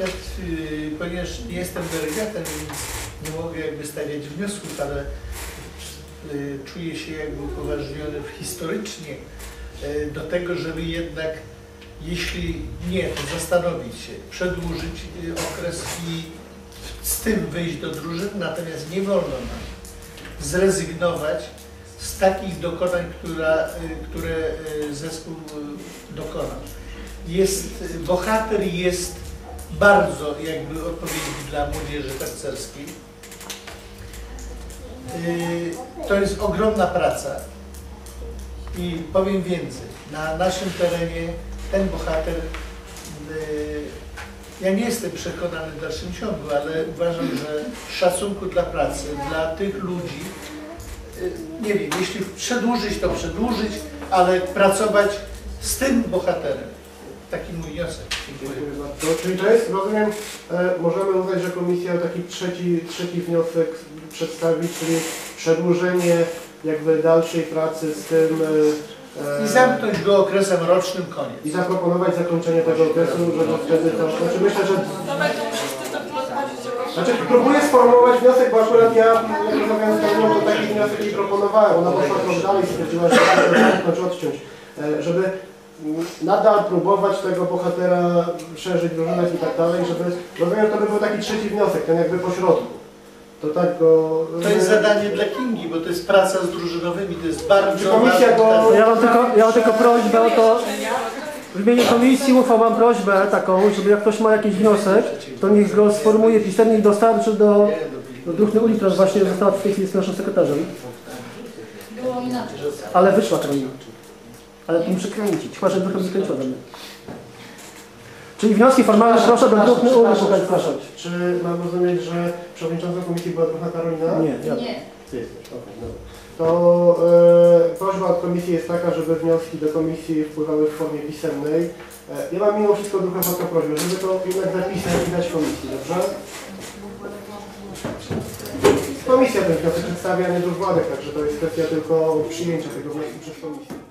Ja, y, ponieważ nie jestem delegatem, nie mogę jakby stawiać wniosków, ale y, czuję się jakby upoważniony historycznie y, do tego, żeby jednak, jeśli nie, to zastanowić się, przedłużyć okres i z tym wyjść do drużyn, natomiast nie wolno nam zrezygnować z takich dokonań, która, które zespół dokonał. Jest, bohater jest bardzo jakby odpowiedni dla młodzieży harcerskiej. Y, To jest ogromna praca i powiem więcej, na naszym terenie ten bohater, y, ja nie jestem przekonany w dalszym ciągu, ale uważam, że szacunku dla pracy, dla tych ludzi, y, nie wiem, jeśli przedłużyć, to przedłużyć, ale pracować z tym bohaterem. Taki mój wniosek. Dziękuję. Bardzo. Czyli to jest, rozumiem, e, możemy uznać, że komisja taki trzeci, trzeci wniosek przedstawi, czyli przedłużenie jakby dalszej pracy z tym e, I zamknąć go okresem rocznym koniec. i zaproponować zakończenie tego okresu, żeby wtedy to, znaczy myślę, że To to Znaczy próbuję sformułować wniosek, bo akurat ja jak rozmawiałem z Karoliną, to taki wniosek jej proponowałem. Ona poszła trochę dalej, stwierdziła, że warto zamknąć, odciąć. E, Żeby mm, nadal próbować tego bohatera szerzyć, wyróżniać i tak dalej, żeby, rozumiem, to by był taki trzeci wniosek, ten jakby po środku. To tak go... To jest zadanie dla Kingi, bo to jest praca z drużynowymi, to jest bardzo Komisja go- Ja mam tylko, ja mam tylko prośbę o to, w imieniu komisji uchwał mam prośbę taką, żeby jak ktoś ma jakiś wniosek, to niech go sformułuje pisemnie i dostarczy do, do Druhny Uli, która właśnie została w tej chwili z naszym sekretarzem. Było inaczej. Ale wyszła Karolina. Ale tu muszę kręcić, chyba że skręciła do mnie. Czyli wnioski formalne proszę do zapraszać. Czy mam rozumieć, że przewodniczącą komisji była druga Karolina? Nie, ja. Nie. Ty jesteś, okej, dobra. To e, prośba od komisji jest taka, żeby wnioski do komisji wpływały w formie pisemnej. E, ja mam mimo wszystko drugą taką prośbę, żeby to jednak zapisać i dać komisji, dobrze? Komisja ten wniosek przedstawia, nie druh Władek, także to jest kwestia tylko przyjęcia tego wniosku przez komisję.